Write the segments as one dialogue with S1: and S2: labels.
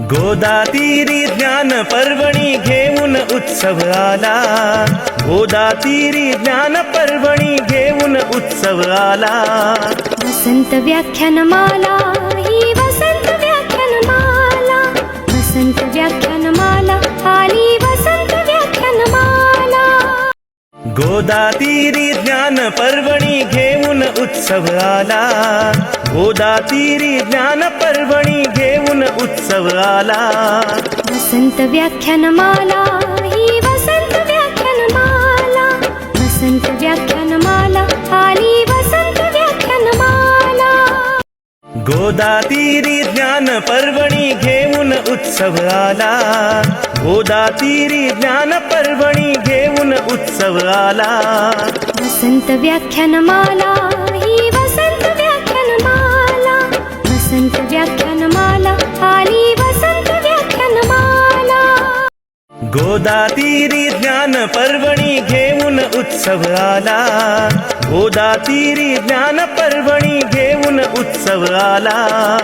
S1: गोदातीरी ज्ञान पर्वणी घेऊन उत्सव आला. गोदातीरी ज्ञान पर्वणी घेऊन उत्सव आला.
S2: वसंत व्याख्यानमाला ही वसंत व्याख्यानमाला. वसंत व्याख्यानमाला आली वसंत व्याख्यानमाला.
S1: गोदातीरी ज्ञान पर्वणी घेऊन उत्सव आला. गोदातीरी ज्ञान पर्वणी घेऊन उत्सव आला
S2: वसंत व्याख्यानमाला ही वसंत व्याख्यानमाला. वसंत व्याख्यानमाला आली वसंत व्याख्यानमाला.
S1: गोदातीरी ज्ञान पर्वणी घेऊन उत्सव आला. गोदातीरी ज्ञान पर्वणी घेऊन उत्सव आला.
S2: वसंत व्याख्यानमाला ही व्याख्यानमाला आली वसंत व्याख्यानमाला.
S1: गोदातीरी ज्ञान पर्वणी घेऊन उत्सव आला. गोदातीरी ज्ञान पर्वणी घेऊन उत्सव आला.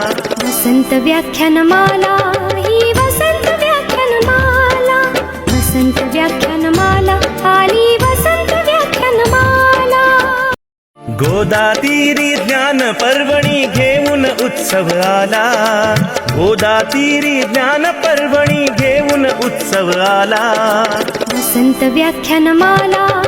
S2: वसंत व्याख्यानमाला ही वसंत व्याख्यानमाला. वसंत व्याख्यानमाला
S1: गोदातीरी ज्ञान पर्वणी घेऊन उत्सव आला. गोदातीरी ज्ञान पर्वणी घेऊन उत्सव आला.
S2: वसंत व्याख्यानमाला